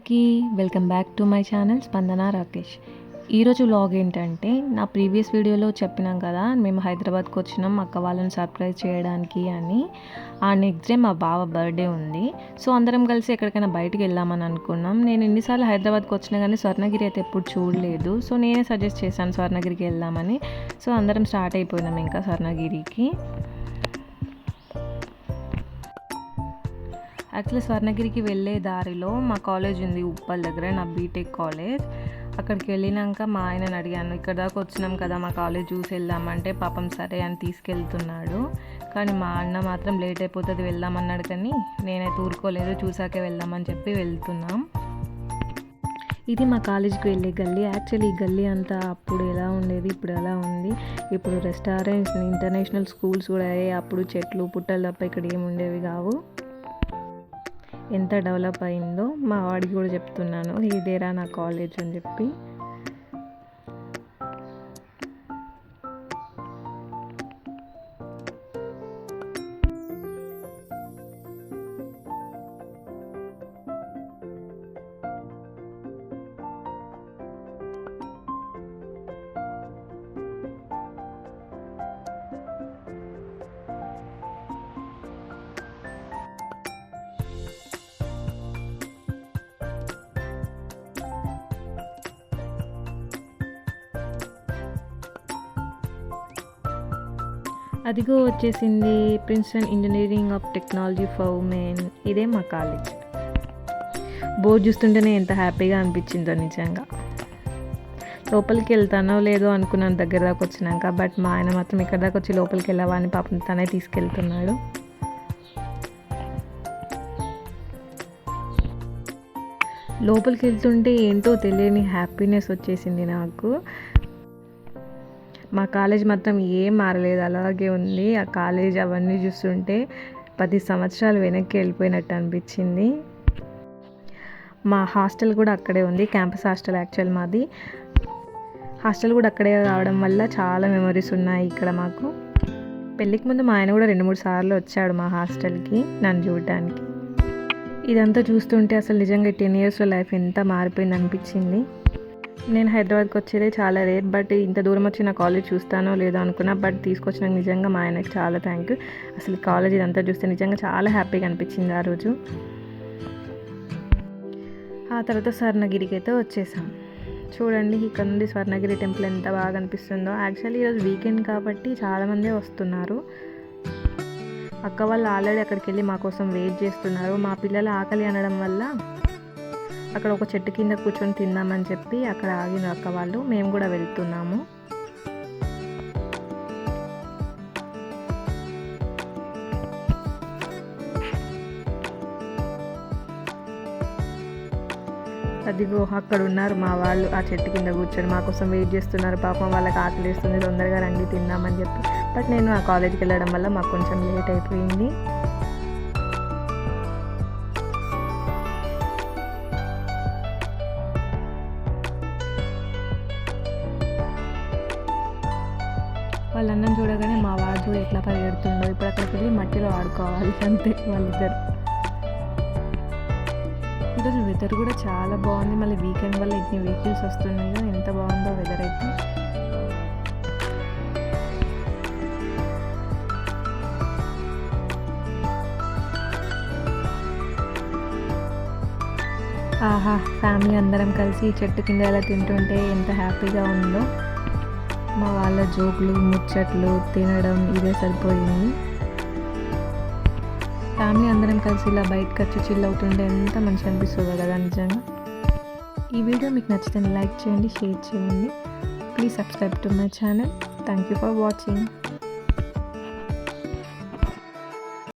అందరికీ welcome back to my channel Spandana Rakesh. ఈరోజు vlog ఏంటంటే నా ప్రీవియస్ వీడియోలో చెప్పినాం కదా మేము హైదరాబాద్కి వచ్చినాం అక్క వాళ్ళని సర్ప్రైజ్ చేయడానికి అని. ఆ నెక్స్ట్ డే మా బావ బర్త్డే ఉంది. సో అందరం కలిసి ఎక్కడికైనా బయటకు వెళ్దామని అనుకున్నాం. నేను ఎన్నిసార్లు హైదరాబాద్కి వచ్చినా కానీ స్వర్ణగిరి అయితే ఎప్పుడు చూడలేదు. సో నేనే సజెస్ట్ చేశాను స్వర్ణగిరికి వెళ్దామని. సో అందరం స్టార్ట్ అయిపోయినాం ఇంకా స్వర్ణగిరికి. యాక్చువల్లీ స్వర్ణగిరికి వెళ్ళే దారిలో మా కాలేజ్ ఉంది ఉప్పల్ దగ్గర నా బీటెక్ కాలేజ్. అక్కడికి వెళ్ళినాక మా ఆయనని అడిగాను ఇక్కడ దాకా వచ్చినాం కదా మా కాలేజ్ చూసి వెళ్దామంటే పాపం సరే అని తీసుకెళ్తున్నాడు. కానీ మా అన్న మాత్రం లేట్ అయిపోతుంది వెళ్దామన్నాడు కానీ నేనైతే ఊరుకోలేదు చూసాకే వెళ్దామని చెప్పి వెళ్తున్నాం. ఇది మా కాలేజ్కి వెళ్ళే గల్లీ. యాక్చువల్లీ ఈ గల్లీ అంతా అప్పుడు ఎలా ఉండేది ఇప్పుడు ఎలా ఉంది? ఇప్పుడు రెస్టారెంట్స్ ఇంటర్నేషనల్ స్కూల్స్ కూడా అయ్యాయి. అప్పుడు చెట్లు పుట్టలు తప్ప ఇక్కడ ఏమి ఉండేవి కావు. ఎంత డెవలప్ అయిందో మా వాడికి కూడా చెప్తున్నాను ఇదేరా నా కాలేజ్ అని చెప్పి. అదిగో వచ్చేసింది Princeton engineering of technology for women. ఇదే మా కాలేజ్. బోర్డు చూస్తుంటేనే ఎంత హ్యాపీగా అనిపించిందో నిజంగా. లోపలికి వెళ్తానో లేదో అనుకున్నాను దగ్గర దాకా వచ్చినాక బట్ మా ఆయన మాత్రం ఇక్కడ దాకా వచ్చి లోపలికి వెళ్ళావా అని పాపం తనే తీసుకెళ్తున్నాడు. లోపలికి వెళ్తుంటే ఏంటో తెలియని హ్యాపీనెస్ వచ్చేసింది నాకు. మా కాలేజ్ మాత్రం ఏం మారలేదు. అలాగే ఉంది. ఆ కాలేజ్ అవన్నీ చూస్తుంటే పది సంవత్సరాలు వెనక్కి వెళ్ళిపోయినట్టు అనిపించింది. మా హాస్టల్ కూడా అక్కడే ఉంది. క్యాంపస్ హాస్టల్ యాక్చువల్ మాది. హాస్టల్ కూడా అక్కడే రావడం వల్ల చాలా మెమరీస్ ఉన్నాయి ఇక్కడ మాకు. పెళ్ళికి ముందు మా ఆయన కూడా రెండు మూడు సార్లు వచ్చాడు మా హాస్టల్కి నన్ను చూడటానికి. ఇదంతా చూస్తుంటే అసలు నిజంగా టెన్ ఇయర్స్లో లైఫ్ ఎంత మారిపోయింది అనిపించింది నేను హైదరాబాద్కి వచ్చేదే చాలా రేర్ బట్ ఇంత దూరం వచ్చి నా కాలేజ్ చూస్తానో లేదో అనుకున్నా బట్ తీసుకొచ్చిన నిజంగా మా ఆయనకి చాలా థ్యాంక్ యూ అసలు కాలేజ్ ఇదంతా చూస్తే నిజంగా చాలా హ్యాపీగా అనిపించింది ఆ రోజు. ఆ తర్వాత స్వర్ణగిరికి అయితే వచ్చేసాం. చూడండి ఇక్కడ నుండి స్వర్ణగిరి టెంపుల్ ఎంత బాగా అనిపిస్తుందో. యాక్చువల్లీ ఈరోజు వీకెండ్ కాబట్టి చాలామందే వస్తున్నారు. అక్క వాళ్ళు ఆల్రెడీ అక్కడికి వెళ్ళి మా కోసం వెయిట్ చేస్తున్నారు. మా పిల్లలు ఆకలి అనడం వల్ల అక్కడ ఒక చెట్టు కింద కూర్చొని తిందామని చెప్పి అక్కడ ఆగిన అక్క వాళ్ళు మేము కూడా వెళ్తున్నాము. అదిగో అక్కడ ఉన్నారు మా వాళ్ళు. ఆ చెట్టు కింద కూర్చొని మా కోసం వెయిట్ చేస్తున్నారు. పాపం వాళ్ళకి ఆకలి వేస్తుంది. తొందరగా రండి తిందామని చెప్పి. బట్ నేను ఆ కాలేజ్కి వెళ్ళడం వల్ల మాకు కొంచెం లేట్ అయిపోయింది. వాళ్ళ అన్నం చూడగానే మా వాడు చూడ ఎట్లా పరిగెడుతుండో ఇప్పుడు అక్కడికి వెళ్ళి మట్టిలో ఆడుకోవాలి అంతే వాళ్ళిద్దరు. ఈరోజు వెదర్ కూడా చాలా బాగుంది. మళ్ళీ వీకెండ్ వల్ల ఇన్ని వెహికల్స్ వస్తున్నాయో ఎంత బాగుందో వెదర్ అయితే. ఆహా ఫ్యామిలీ అందరం కలిసి చెట్టు కింద ఎలా తింటుంటే ఎంత హ్యాపీగా ఉందో. మా వాళ్ళ జోకులు ముచ్చట్లు తినడం ఇదే సరిపోయింది. ఫ్యామిలీ అందరం కలిసి ఇలా బయటకు వచ్చి చిల్ అవుతుంటే ఎంత మంచి అనిపిస్తుందో కదా నిజంగా. ఈ వీడియో మీకు నచ్చితే లైక్ చేయండి షేర్ చేయండి. Please subscribe to my channel. Thank you for watching